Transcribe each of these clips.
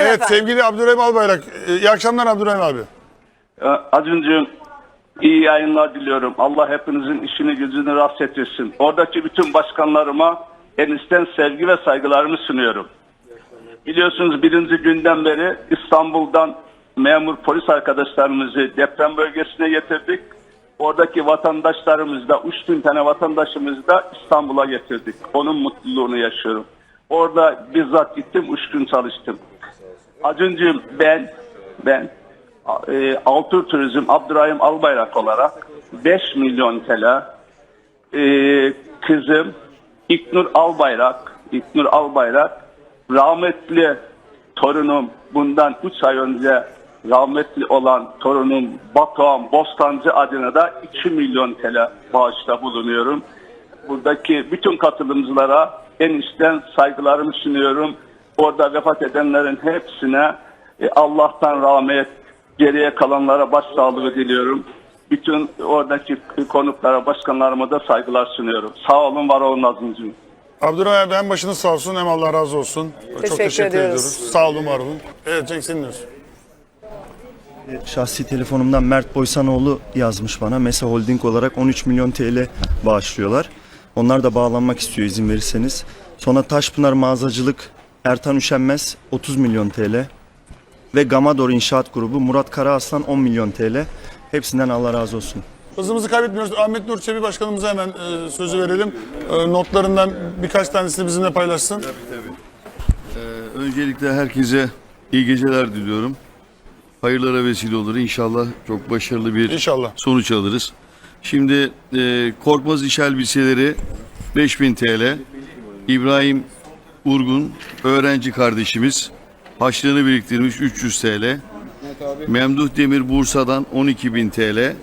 Evet efendim. sevgili Abdurrahim Albayrak. e, İyi akşamlar Abdurrahim abi. Ee, Acuncuğum iyi yayınlar diliyorum. Allah hepinizin işini gücünü rast ettirsin. Oradaki bütün başkanlarıma en içten sevgi ve saygılarımı sunuyorum. Biliyorsunuz birinci günden beri İstanbul'dan memur polis arkadaşlarımızı deprem bölgesine getirdik. Oradaki vatandaşlarımız da, 3 bin tane vatandaşımızı da İstanbul'a getirdik. Onun mutluluğunu yaşıyorum. Orada bizzat gittim, 3 gün çalıştım. Acuncuğum ben, ben e, Altur Turizm Abdurrahim Albayrak olarak 5 milyon TL e, kızım İknur Albayrak İknur Albayrak rahmetli torunum bundan 3 ay önce rahmetli olan torunum Batuhan Bostancı adına da 2 milyon TL bağışta bulunuyorum. Buradaki bütün katılımcılara en içten saygılarımı sunuyorum. Orada vefat edenlerin hepsine e, Allah'tan rahmet, geriye kalanlara başsağlığı diliyorum. Bütün oradaki konuklara, başkanlarıma da saygılar sunuyorum. Sağ olun, var olun Azimciğim. Abdurrahim abi hem başınız sağ olsun hem Allah razı olsun. Çok Teşekkür teşekkür ediyoruz. ediyoruz. Sağ olun var olun. Evet Cenk. Şahsi telefonumdan Mert Boysanoğlu yazmış bana. Mesa Holding olarak 13 milyon TL bağışlıyorlar. Onlar da bağlanmak istiyor izin verirseniz. Sonra Taşpınar Mağazacılık Ertan Üşenmez 30 milyon TL. Ve Gamador İnşaat Grubu Murat Karaaslan 10 milyon TL. Hepsinden Allah razı olsun. Hızımızı kaybetmiyoruz. Ahmet Nur Çebi Başkanımıza hemen e, sözü verelim. E, notlarından birkaç tanesini bizimle paylaşsın. Öncelikle herkese iyi geceler diliyorum. Hayırlara vesile olur. İnşallah çok başarılı bir İnşallah. sonuç alırız. Şimdi e, Korkmaz İş Elbiseleri 5000 TL. İbrahim Urgun öğrenci kardeşimiz harçlığını biriktirmiş 300 TL. Memduh Demir Bursa'dan 12.000 TL.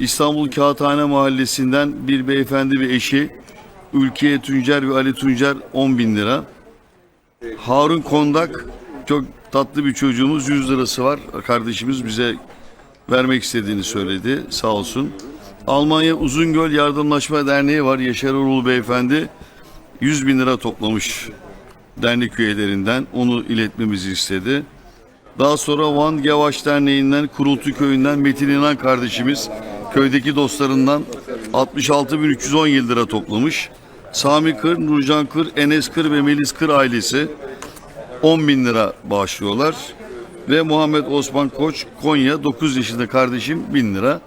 İstanbul Kağıthane Mahallesi'nden bir beyefendi ve eşi Ülkiye Tuncer ve Ali Tuncer 10 bin lira. Harun Kondak çok tatlı bir çocuğumuz 100 lirası var. Kardeşimiz bize vermek istediğini söyledi sağ olsun. Almanya Uzungöl Yardımlaşma Derneği var. Yaşar Uğurlu Beyefendi 100 bin lira toplamış dernek üyelerinden. Onu iletmemizi istedi. Daha sonra Van Yavaş Derneği'nden Kurultu Köyü'nden Metin İnan kardeşimiz köydeki dostlarından 66.317 lira toplamış. Sami Kır, Nurcan Kır, Enes Kır ve Melis Kır ailesi 10 bin lira bağışlıyorlar. Ve Muhammed Osman Koç Konya 9 yaşında kardeşim 1000 lira.